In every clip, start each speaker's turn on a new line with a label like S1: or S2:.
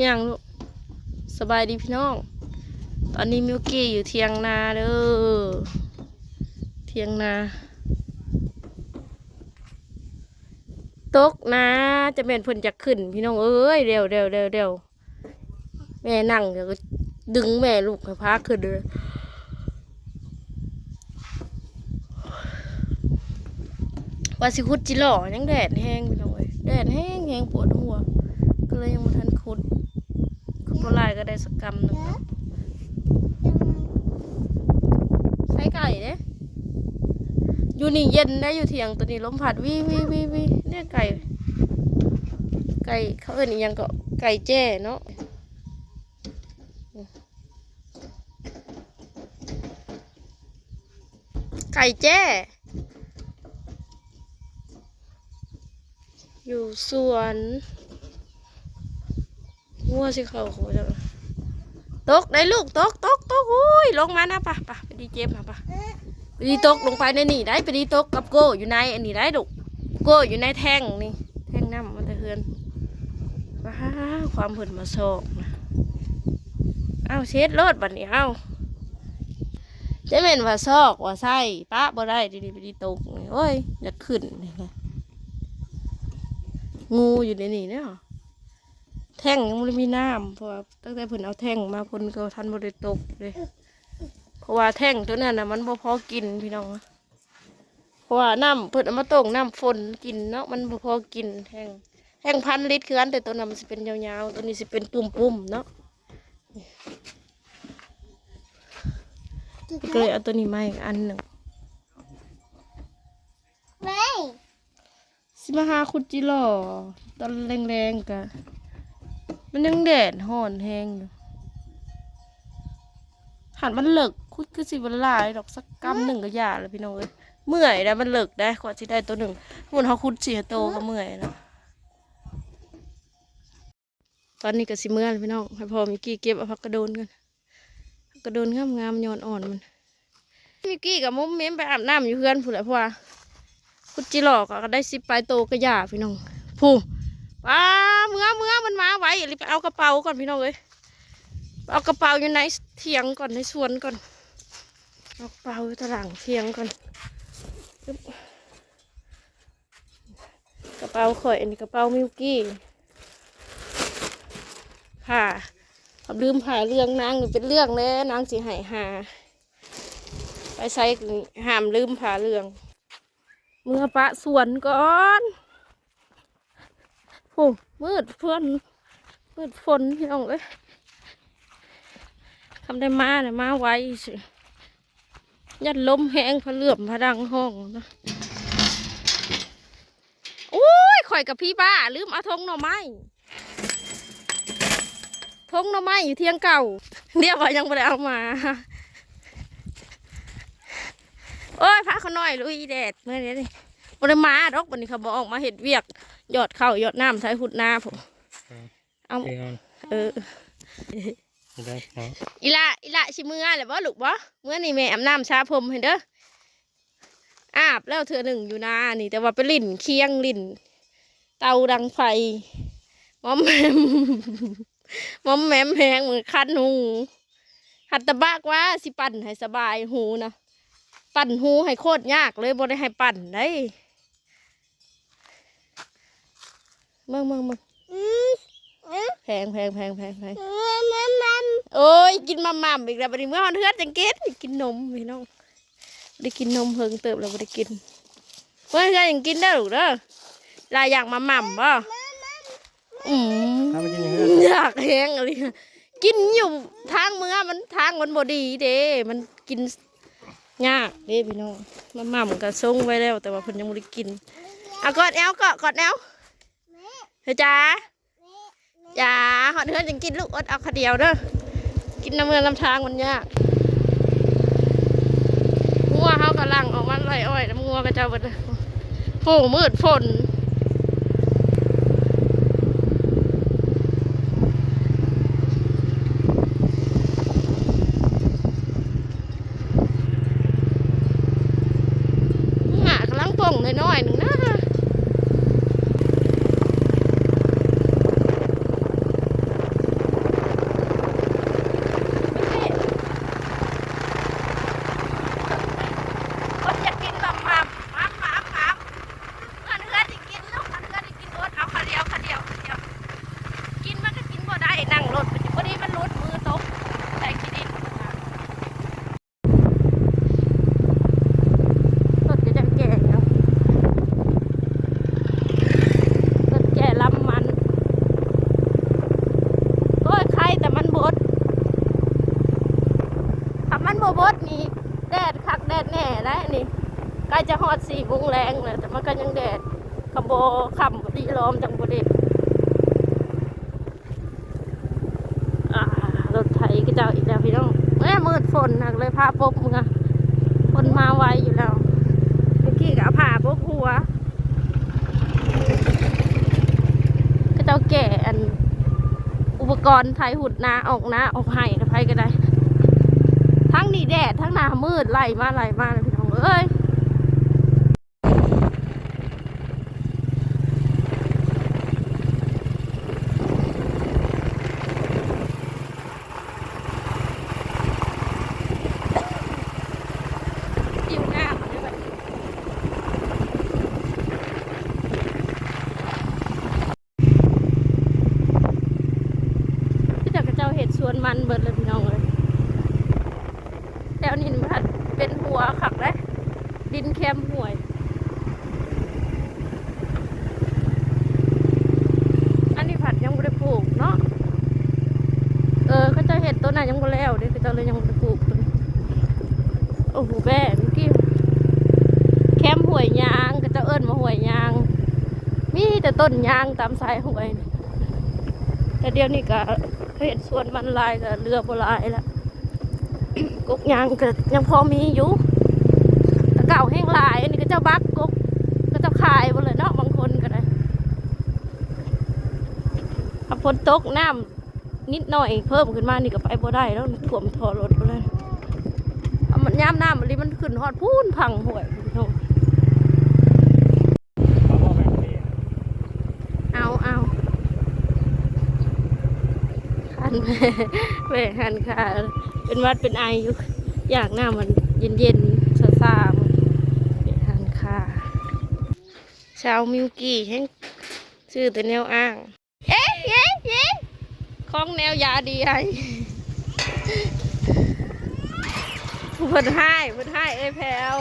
S1: ยังลูกสบายดีพี่น้อง ตอนนี้มิวกี้อยู่เทียงนาเด้อ เทียงนา ตกนะจะเป็นเพิ่นจะขึ้น พี่น้องเอ้ยเร็วเร็วเร็วเร็วแม่นั่งเดี๋ยวก็ดึงแม่ลูกให้พาขึ้นเลยว่าสิคุดจิหล่อยังแดดแห้งพี่น้องเอ้ยแดดแห้งแห้งปวดหัว ก็เลยยังไมาทันคุด คุดปลายก็ได้สักกำหนึ่งเนาะใส่ไก่เด้อยู่นี่เย็นได้อยู่เถียงตัวนี้ลมพัดวิวิวิวิเนี่ยไก่ ไก่เขาเอิ้นอีหยังก็ไก่แจ้เนาะไก่แจ้ อยู่สวน งัวสิเขาโคจังตกได้ลูกตกตกตกอุ้ยลงมานะปะปะไปดีเจ็บมาปะไปดีตกลงไปในนี่ได้ไปดีตกกับโก้อยู่ในอันนี้ได้ลูกโก้อยู่ในแท่งนี่แท่งน้ำมันตะเฮือนว้าความผลมาโศกนะเอาเช็ดรถบัดนี้เอาจะเป็นว่าซอกว่าไส้ปะบ่ได้ดีดีไปดีตกโอ้ยอยากขึ้นไงงูอยู่ในนี่เนี่ยหรอ แท่งยังไม่ได้มีน้ำเพราะว่าตั้งแต่เพิ่นเอาแท่งมาเพิ่นก็ทันบริตกเลยเพราะว่าแท่งตัวนั้นน่ะมันบ่พอกินพี่น้องเพราะว่าน้ำเพิ่นเอามาต้งน้ำฝนกินเนาะมันบ่พอกินแท่งแท่งพันลิตรคือกันแต่ตัวนั้นมันสิเป็นยาวๆตัวนี้สิเป็นปุ่มๆเนาะก็เลยเอาตัวนี้มาอีกอันหนึ่ง
S2: ไม่
S1: สิมาหาคุดจิหล่อตอนแรงๆกะ มันยังแดดห่อนแห้งอยู่หันมันเหลิกคุดคือสิวันลายดอกสักกำหนึ่งก็ยาแล้วพี่น้องเอ้ยเมื่อยแล้วมันเหลิกได้กว่าที่ได้ตัวหนึ่งมันเขาคุดเสียโตก็เมื่อยแล้วตอนนี้ก็สิเมื่อยพี่น้องให้พอมิกกี้เก็บเอาพักกระโดนกันกระโดนงามงามๆยอนอ่อนมันมิกกี้กับมุ้มเม้มไปอาบน้ำอยู่เพื่อนผู้นแหละเพราะว่าคุดจิหลอกก็ได้สิปลายโตก็ยาพี่น้องผู้ ป้าเมื่อเมื่อมันมาไว้รีบไปเอากระเป๋าก่อนพี่น้องเอ้ยเอากระเป๋าอยู่ในเถียงก่อนในสวนก่อนเอากระเป๋าตารางเถียงก่อนกระเป๋าข่อยอันนี้กระเป๋ามิวกี้ผ่าเอาลืมผ่าเรื่องนางนี่เป็นเรื่องเลยนางสิหายหา ไปใส่ห้ามลืมผ่าเรื่องเมื่อปะสวนก่อน โอ้มืดเพื่อนมืดฝนพี่น้องเอ้ยทำได้มาเนี่ยมาไวสิยัดลมแห้งพะเหลื่อมพะดังห้องนะโอ้ยข่อยกับพี่ป้า ลืมเอาทงหน่อไม้ทงหน่อไม้อยู่เที่ยงเก่าเดี๋ยวว่ายังไม่ได้เอามาโอ้ยพระเขาหน่อยลุยแดดเมื่อนี้นี่บริมาดอกวันนี้เขาบอกออกมาเห็ดเวียก ยอดเข้าวหยอดน้ำใช้หุดหน้าผมเอา
S3: เอง
S1: เออ
S3: ได้ครับ
S1: อีละอีละชิมือแหละบ่ลูกบ่เมื่อนี่แม่อาบน้ำชาพรมเห็นเด้ออาบแล้วเธอหนึ่งอยู่นานี่ แต่ว่าไปลิ่นเคียงลิ่น เตาดังไฟมอมแมมมอมแมมแหงเหมือนคันหูหัตตะบากว่าสิปั่นให้สบายหูนะปั่นหูให้โคตรยากเลยบ่ได้ให้ปั่นได้ มึงมึงมึง
S2: อืมอืม
S1: แพงแพงแพงแพงแพง
S2: มันมันมัน
S1: โอ้ยกินมาม่ำอีกแล้วบัดนี้เมื่อวันเทือนจังกินกินนมพี่น้องบ่ได้กินนมเพิงเติบแล้วบ่ได้กินเมื่อเทือนยังกินได้หรือเด้อลายอยากมาม่ำบ่อืม
S3: ถ้ามันจะอย่างนี้
S1: อยากแห้งอะไรกินอยู่ทางเมืองมันทางมันบ่ดีเด้ มันกินยากเด้พี่น้องมาม่ำก็ส่งไว้แล้ว แต่ว่าเพิ่นยังบ่ได้กินอะกอดแอวก็กอดแอว เฮ้ยจ้าจ้าหอดเฮือนจังกินลูกอดเอาคาเดียวเด้อกินน้ำเงินลำทางมันยากงัวเขากำลังออกมาไล่อ้อยน้ำงัวก็เจ้าบดเลยโอ้มืดฝน หงากำลังป่งน้อยๆหนึ่งนะ บดนี่แดดคักแดดแน่แล้วนี่ใกล้จะฮอดสี่โมงแรงแล้วแต่มันก็ยังแดดขบโบขำดีล้อมจังบุเดอ่ารถไถก็เจ้าอีกแล้วพี่น้องแม่มืดฝนหนักเลยพาปบมึงอะฝนมาไวอยู่แล้วเมื่อกี้ก็เอาผ้าปบหัวก็เจ้าแก่อัน อุปกรณ์ไทยหุดนาออกนาออกไห้นะไพก็ได้ ทั้งนี่แดดทั้งหนามืดไหลมาไหลมาเลยพี่น้องเอ้ยหิวน้ำเลยบัดนี้พี่เจ้ากระเจ้าเห็ดสวนมันเบิดเลยพี่น้องเลย แล้วนี่มันเป็นหั วขักเลยดินแคมห่วยอันนี้ผัดยังไม่ได้ปลูกเนาะเออเขาจะเห็ดต้นนั้นยังไม่แล้วเด็กเขาจะเลยยังไม่ได้ปลูกต้นโอ้โหแม่เมื่อกี้แคมห่วยยางก็จะเอิ้นมาห่วยยาง มีแต่ต้นยางตามสายห่วยแต่เดี๋ยวนี้ก็เห็ดสวนมันลายก็เรือโบหลายแล้วกุกยางก็ยังพอมีอยู่าแห้งลาย อันนี้ก็เจ้าบักกุกก็เจ้าขายหมดเลยเนาะบางคนก็ได้ถ้าฝนตกน้ำนิดหน่อยเพิ่มขึ้นมานี่ก็ไปบ่ได้แล้วถ่วมทอรถไปเลยมันย่ำน้ำมันนี้มันขึ้นฮอดพูนพังห่วย
S3: เอา
S1: เอาคันแม่คันค่ะเป็นวัดเป็นไออยู่อยากหน้ามันเย็นเย็นๆซาซาๆมันเป็นทานค่ะ ชาวมิวกี้แห้งชื่อแต่แนวอ้าง เอ๊ะเอ๊ะเอ๊ะของแนวยาดีไอเพิ่นให้เพิ่นให้เอ้แพลว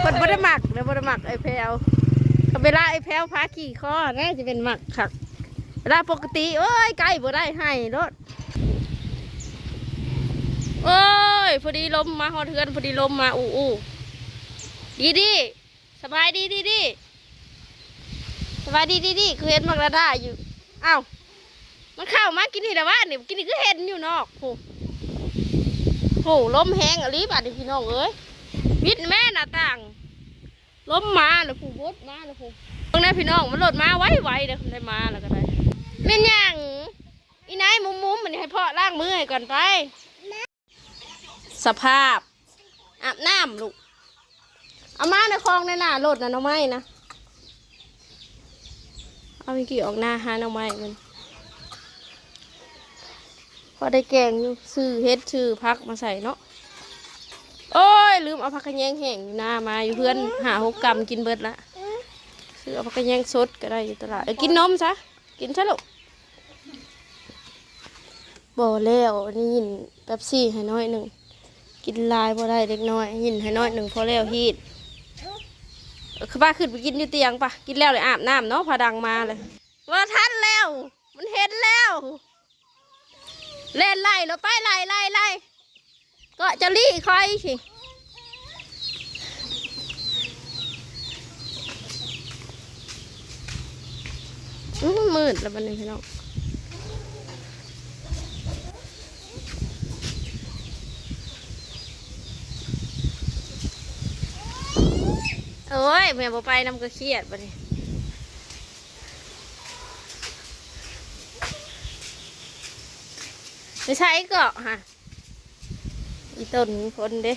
S1: เพิ่นบ่ได้หมักเด้อบ่ได้หมักไอ้แพลวเวลาไอ้แพลวพาขี่คอน่าจะเป็นหมักคักเวลาปกติโอ้ยไก่บ่ได้ให้รถโอ้ยพอดีลมมาฮอเทือนพอดีลมมาอู้อู้ดีดี สบายดีดีดีสบายดีดีดีคือเห็นมักระดาอยู่อ้าวมันเข้ามากินนี่แต่ว่าเนี่ยกินนี่คือเห็นอยู่นอกโหโหลมแห้งอะลีบาดนี้พี่น้องเอ้ยวิดแม่หน้าต่างล้มมาแล้วผู้บดมาแล้วผู้ตรงนั้นพี่น้องมันหลดมาไวไวๆเด้อได้มาแล้วก็ได้แม่นหยังอีนายมุมมุมมันให้พ่อล้างมือให้ก่อนไป สภาพอาบน้ำลูก เอามาในคลองในหน้ารถนะน้องไม้นะเอาวิกี่ออกหน้าหาน้องไม้มันพอได้แกงซื้อเฮ็ดชื่อพักมาใส่เนาะโอ้ยลืมเอาผักกระแยงแห้งอยู่หน้ามาอยู่เพื่อนหาหกกรัมกินเบิดละซื้อเอาผักกระแยงสดก็ได้อยู่ตลาดเอ้ยกินนมซะกินซะลูกบ่แล้วนี่ยินแป๊บซี่ให้น้อยหนึ่งกินลายพอได้เล็กน้อยยินให้น้อยหนึ่งพอแล้วฮีด เออป้าขึ้นไปกินอยู่เตียงปะกินแล้วเลยอาบน้ำเนาะพาดังมาเลยว่าทันแล้ว มันเห็นแล้ว เล่นไล่เราไปไล่ไล่ไล่ก็จะรีคอยสิมืดแล้วบันนี้พี่น้อง โอ้ยแม่บ่ไปน้ำก็เครียดบัดนี้ไม่ใช่ก็ฮะอีต้นคนเด้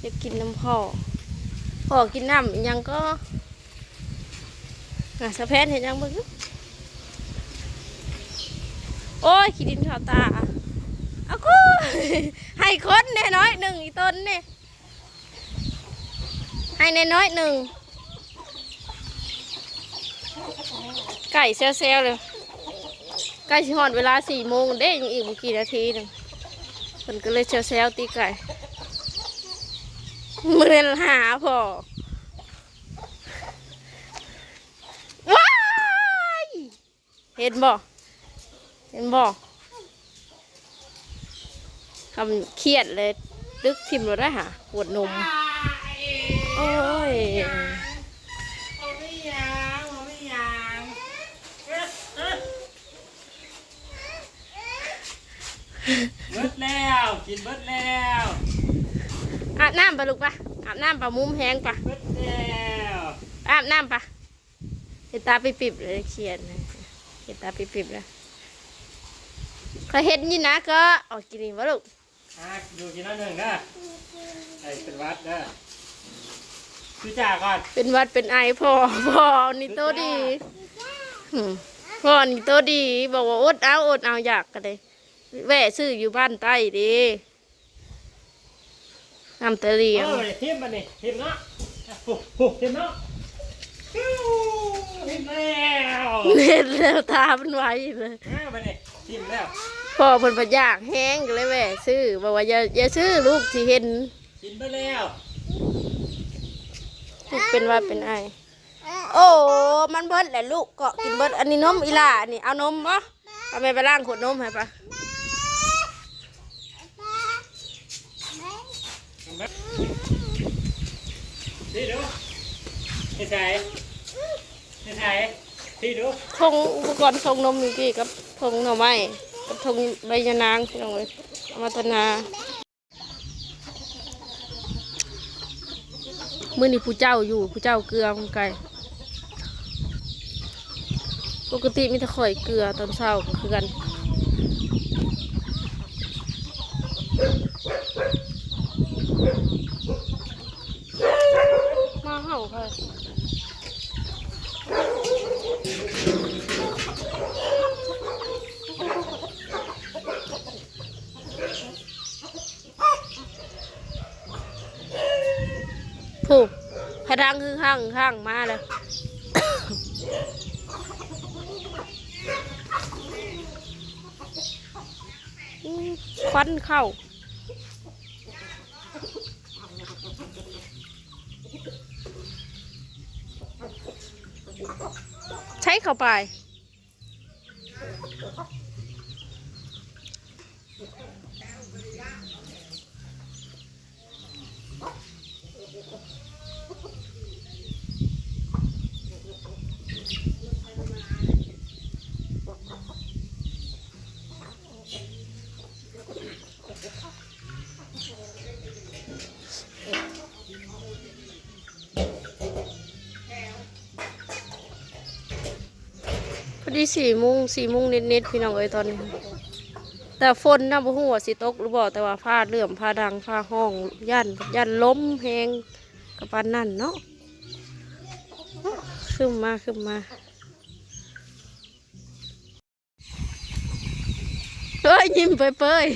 S1: อยากกินน้ำพ่อพ่อกินน้ำยังก็อะสะแพนเห็นยังมึงโอ้ยขี้ดินขาวตาเอากูให้คนแน่น้อยหนึ่งอีต้นเนี่ย ให้ในน้อยๆหนึ่ง ไก่เซลๆเลยใกล้สิหอดเวลาสี่โมงเด้ยังอีกไม่กี่นาทีหนึ่งมันก็เลยเซลๆตีไก่มือนหาพอว้ายเห็นบ่เห็นบ่คำเครียดเลย ดึกทิมเราได้หะปวดนม โอ้ย
S3: เบิดแล้ว กินเบิดแล้ว
S1: อาบน้ำปะลูกปะอาบน้ำปะมุ้มแห้งปะ
S3: เบิดแล้ว
S1: อาบน้ำปะเห็นตาปิบๆเลยเครียนเห็นตาปิบๆเลยเขาเห็นนี่นะก็ออกกินนี่วะลูก
S3: อะดูกินน้ำหนึ่งเด้อไอ้เป็นวัดเด้ อคือจ่าก่อน
S1: เป็นหวัดเป็นไอพ่อพ่อนี่โตดีหืมพ่อนี่โตดี บอกว่าอดเอาอดเอาอยากกันเลยแวะซื้ออยู่บ้านใต้ดีน้ำตะเลีย
S3: เองอทิมมานี่ทิมเนาะโอ้โหทิมเนาะฟิวทิมแล้ว
S1: เน็ตแล้วตามันไว้เลย
S3: เอามานี่ทิมแล้ว
S1: พ่อเพิ่นปัญญากแห้งก็เลยแหวะซื้อบอกว่าอย่าอย่าซื้อลูกที่เห็น
S3: กินไปแล้ว
S1: ลูกเป็นว่าเป็นไอโอ้ มันเบิดแหละลูกเกาะกินเบิดอันนี้นมอีหล่าอันนี้เอานมปะเอาแม่ไปล้างขวดนมให้ปะ
S3: ที่ดูที่ใส่ที่ใส่ที่ดู
S1: ทงอุปกรณ์ทงนมมีกี่กับทงหน่อไม้กับทงใบยะนางพี่น้องเลยเอามาตนา มื่อนี้ผู้เจ้าอยู่ผู้เจ้าเกลือมันไก่ปกติมีแต่ข่อยเกลือตอนเช้าก็คือกันมาเห่าค่ะ ผูกพดังคือข้างข้างมาเลยควันเข้าใช้เข้าไป พอดีสี่โมงสี่โมงนิดๆพี่น้องเอ้ยตอนนี้ แต่ฝนนะบ่ฮู้ว่าสิตกหรือบ่แต่ว่าฟ้าเลื่อมฟ้าดังฟ้าห้องย่านย่านล้มแหงกับปานนั่นเนาะขึ้นมาขึ้นมาเอ้ยยิ้มเปย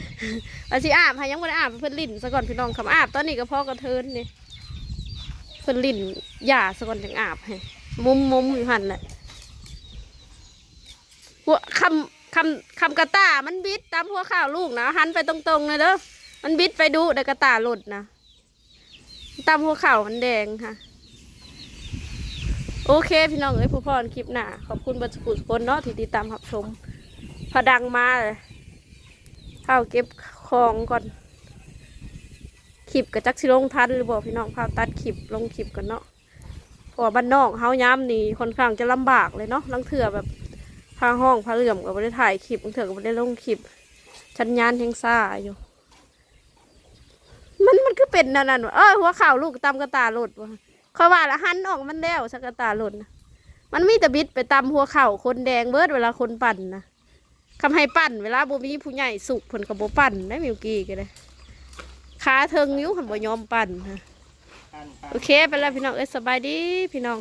S1: ๆอาสิอาบห้ยังบ่ได้อาบเพิ่นลิ้นซะก่อนพี่น้องคำอาบตอนนี้ก็พ่อกระเทินนี่เพิ่นลิ้นหย่าซะก่อนจังอาบให้มุมมุมอยู่หันแหละหัวคำ คำคำกระตามันบิดตามหัวข่าวลูกนะหันไปตรงๆเลยเด้อมันบิดไปดูแต่กระตาหลุดนะตามหัวข่าวมันแดงค่ะ โอเค พี่น้องเอ้ยผู้พรคลิปหน้าขอบคุณบรรสุสุคนเนาะที่ติดตามรับชมพอดังมาเลยเข้าเก็บของก่อนคลิปกับจักสิลงทันหรือบอกพี่น้องพาพตัดคลิปลงคลิปก่อนเนาะเพราะว่าบ้านนอกเฮาย้ำนี่ค่อนข้างจะลำบากเลยเนาะลังเถื่อแบบ พาห้องพาเหลื่อมก็ไม่ได้ถ่ายคลิปบางเถอะก็ไม่ได้ลงคลิปชันยานแทงซ่าอยู่ มันมันคือเป็นนั่นนั่นวะเออหัวข่าวลูกตำกระตาหลุดวะคอยว่าละหันออกมันแล้วสักกระตาหลุดนะมันมีแต่บิดไปตำหัวเข่าคนแดงเบิดเวลาคนปั่นนะคำให้ปั่นเวลาบ่มีผู้ใหญ่สุกผลกับโบปั่นได้มิวกี้กันเลยขาเทิงนิ้วขันบ่ยอมปั่นนะ
S3: ปันปัน
S1: โอเคไปแล้วพี่น้องเอ้ยสบายดีพี่น้อง